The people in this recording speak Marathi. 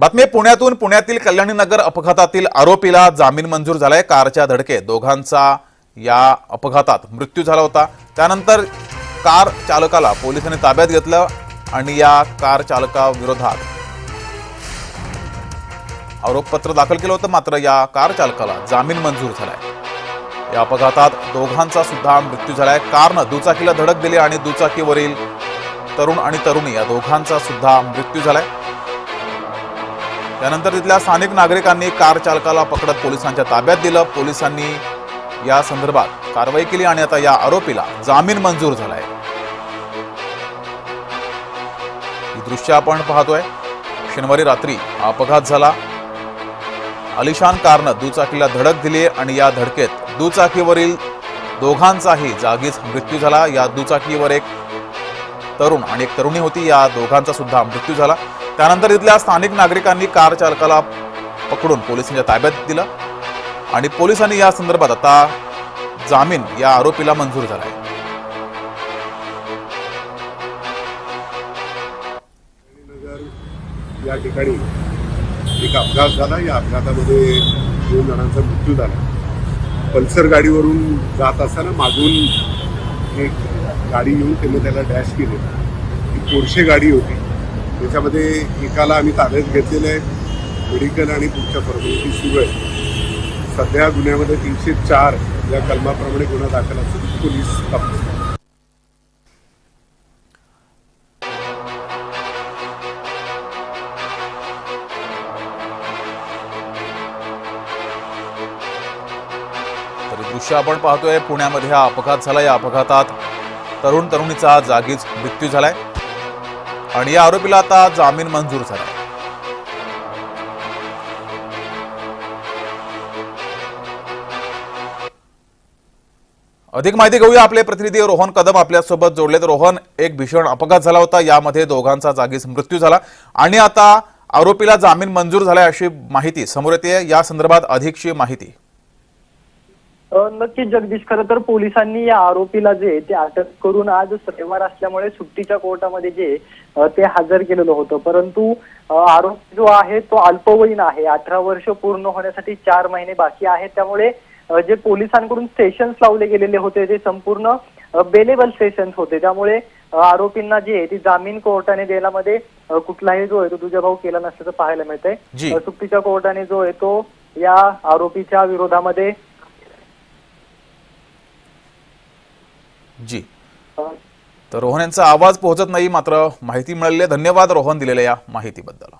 बातमी पुण्यातून पुण्यातील कल्याणी नगर अपघातातील आरोपीला जामीन मंजूर झालाय. कारच्या धडकेत दोघांचा या अपघातात मृत्यू झाला होता. त्यानंतर कार चालकाला पोलिसांनी ताब्यात घेतलं आणि या कार चालकाविरोधात आरोपपत्र दाखल केलं होतं मात्र या कार चालकाला जामीन मंजूर झालाय. या अपघातात दोघांचा सुद्धा मृत्यू झालाय. कारनं दुचाकीला धडक दिली आणि दुचाकीवरील तरुण आणि तरुणी या दोघांचा सुद्धा मृत्यू झालाय. त्यानंतर तिथल्या स्थानिक नागरिकांनी कार चालकाला पकडत पोलिसांच्या ताब्यात दिलं. पोलिसांनी या संदर्भात कारवाई केली आणि आता या आरोपीला जामीन मंजूर झालाय. ही दृश्य आपण पाहतोय. शनिवारी रात्री हा अपघात झाला. अलिशान कारनं दुचाकीला धडक दिली आणि या धडकेत दुचाकीवरील दोघांचाही जागीच मृत्यू झाला. या दुचाकीवर एक तरुण आणि एक तरुणी होती. या दोघांचा सुद्धा मृत्यू झाला. त्यानंतर इथल्या स्थानिक नागरिकांनी कार चालकाला पकडून पोलिसांच्या ताब्यात दिलं आणि पोलिसांनी या संदर्भात आता जामीन या आरोपीला मंजूर झाला आहे. या ठिकाणी एक अपघात झाला. या अपघातामध्ये दोन जणांचा मृत्यू झाला. पल्सर गाडीवरून जात असताना मागून एक गाडी येऊन त्यांनी त्याला डॅश केले. ती पोरशे गाडी होती. त्याच्यामध्ये एकाला आम्ही ताब्यात घेतलेलं आहे. मेडिकल आणि पुढच्या फॉर्मॅलिटी सुरू आहे सध्या गुन्ह्यामध्ये तीनशे चार या कलमाप्रमाणे गुन्हा दाखल असून पोलीस तपास तर दृश्य आपण पाहतोय पुण्यामध्ये हा अपघात झाला. या अपघातात तरुण तरुणीचा जागीच मृत्यू झालाय. आणि या आरोपीला आता जामीन मंजूर झाला. अधिक माहिती घेऊया आपले प्रतिनिधी रोहन कदम आपल्यासोबत जोडले. तर रोहन एक भीषण अपघात झाला होता. यामध्ये दोघांचा जागीच मृत्यू झाला. आणि आता आरोपीला जामीन मंजूर झालाय अशी माहिती समोर येते. या संदर्भात अधिकची माहिती. नक्कीच जगदीश. खरं तर पोलिसांनी या आरोपीला जे ते अटक करून आज रविवार असल्यामुळे सुट्टीच्या कोर्टामध्ये जे ते हजर केलेलं होतं. परंतु आरोपी जो आहे तो अल्पवयीन आहे. अठरा वर्ष पूर्ण होण्यासाठी चार महिने बाकी आहेत. त्यामुळे जे पोलिसांकडून सेशन्स लावले गेलेले होते ते संपूर्ण बेलेबल सेशन्स होते. त्यामुळे आरोपींना जे आहे ती जामीन कोर्टाने देण्यामध्ये कुठलाही जो आहे तो भाऊ केला नसल्याचं पाहायला मिळतंय. सुट्टीच्या कोर्टाने जो आहे तो या आरोपीच्या विरोधामध्ये जी तर रोहन यांचा आवाज पोहोचत नाही मात्र माहिती मिळाली आहे. धन्यवाद रोहन दिलेल्या या माहितीबद्दल